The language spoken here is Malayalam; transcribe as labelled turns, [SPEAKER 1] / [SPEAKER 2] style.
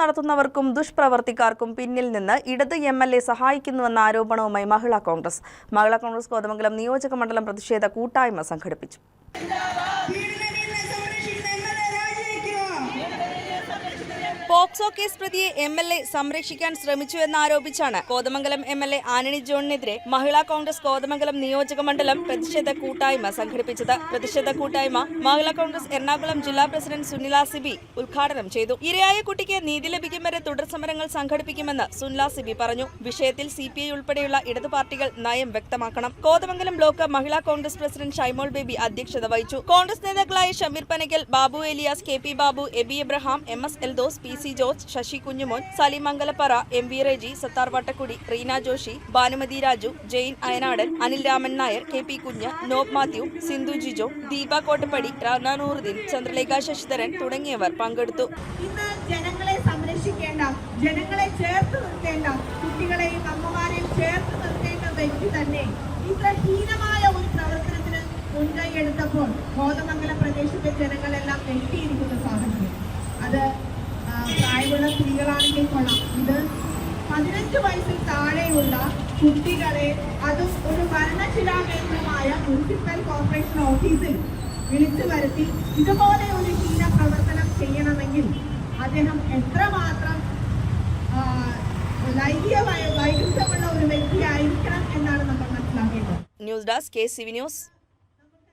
[SPEAKER 1] നടത്തുന്നവർക്കും ദുഷ്പ്രവർത്തിക്കാർക്കും പിന്നിൽ നിന്ന് ഇടത് എം എൽ എ സഹായിക്കുന്നുവെന്ന ആരോപണവുമായി മഹിളാ കോൺഗ്രസ്. മഹിളാ കോൺഗ്രസ് കോതമംഗലം നിയോജക മണ്ഡലം പ്രതിഷേധ കൂട്ടായ്മ സംഘടിപ്പിച്ചു. പോക്സോ കേസ് പ്രതിയെ എം എൽ എ സംരക്ഷിക്കാൻ ശ്രമിച്ചുവെന്നാരോപിച്ചാണ് Kothamangalam M L A Antony ജോണിനെതിരെ Mahila Congress Kothamangalam നിയോജക മണ്ഡലം പ്രതിഷേധ കൂട്ടായ്മ സംഘടിപ്പിച്ചത്. പ്രതിഷേധ കൂട്ടായ്മ മഹിളാ കോൺഗ്രസ് എറണാകുളം ജില്ലാ പ്രസിഡന്റ് സുനില സിബി ഉദ്ഘാടനം ചെയ്തു. ഇരയായ കുട്ടിക്ക് നീതി ലഭിക്കും വരെ തുടർ സമരങ്ങൾ സംഘടിപ്പിക്കുമെന്ന് സുനില സിബി പറഞ്ഞു. വിഷയത്തിൽ സി പി ഐ ഉൾപ്പെടെയുള്ള ഇടതു പാർട്ടികൾ നയം വ്യക്തമാക്കണം. കോതമംഗലം ബ്ലോക്ക് മഹിളാ കോൺഗ്രസ് പ്രസിഡന്റ് ഷൈമോൾ ബേബി അധ്യക്ഷത വഹിച്ചു. കോൺഗ്രസ് നേതാക്കളായ Shameer Panakkal Babu Elias K P Babu Aby Abraham M S Eldhose P C George Sasi Kunjumon Saleem Mangalappara M V Reji Sathar Vattakkudi Reena Joshy Bhanumathi Raju Jain Ayanadan Anil Raman Nair K P Kunju Nob Mathew Sindhu Jijo Deepa Kottappady Rana Nooruddeen Chandralekha Sasidharan തുടങ്ങിയവർ പങ്കെടുത്തു.
[SPEAKER 2] ജനങ്ങളെ സംരക്ഷിക്കേണ്ട ജനങ്ങളെ ചേർത്ത് നിർത്തേണ്ട കുട്ടികളെയും അമ്മമാരെയും ചേർത്ത് നിർത്തേണ്ട വ്യക്തി തന്നെ ഇത്ര ഹീനമായ ഒരു പ്രവർത്തനത്തിന് മുൻകൈ എടുത്തപ്പോൾ കോതമംഗലം പ്രദേശത്തെ ജനങ്ങളെല്ലാം നെട്ടിയിരിക്കുന്ന സാഹചര്യം. അത് പ്രായമുള്ള സ്ത്രീകളാണെങ്കിൽ കൊള്ളാം. ഇത് പതിനഞ്ച് വയസ്സിൽ താഴെയുള്ള കുട്ടികളെ അതും ഒരു ഭരണശിലാകേന്ദ്രമായ മുനിസിപ്പൽ കോർപ്പറേഷൻ ഓഫീസിൽ വിളിച്ചു വരുത്തി ഇതുപോലെ ഒരു ഹീന പ്രവർത്തനം ചെയ്യണമെങ്കിൽ അദ്ദേഹം എത്രമാത്രം ലൈംഗികമായ വൈരുദ്ധ്യമുള്ള ഒരു വ്യക്തിയായിരിക്കണം എന്നാണ് നമ്മൾ മനസ്സിലാക്കേണ്ടത്.
[SPEAKER 1] News desk K C V news.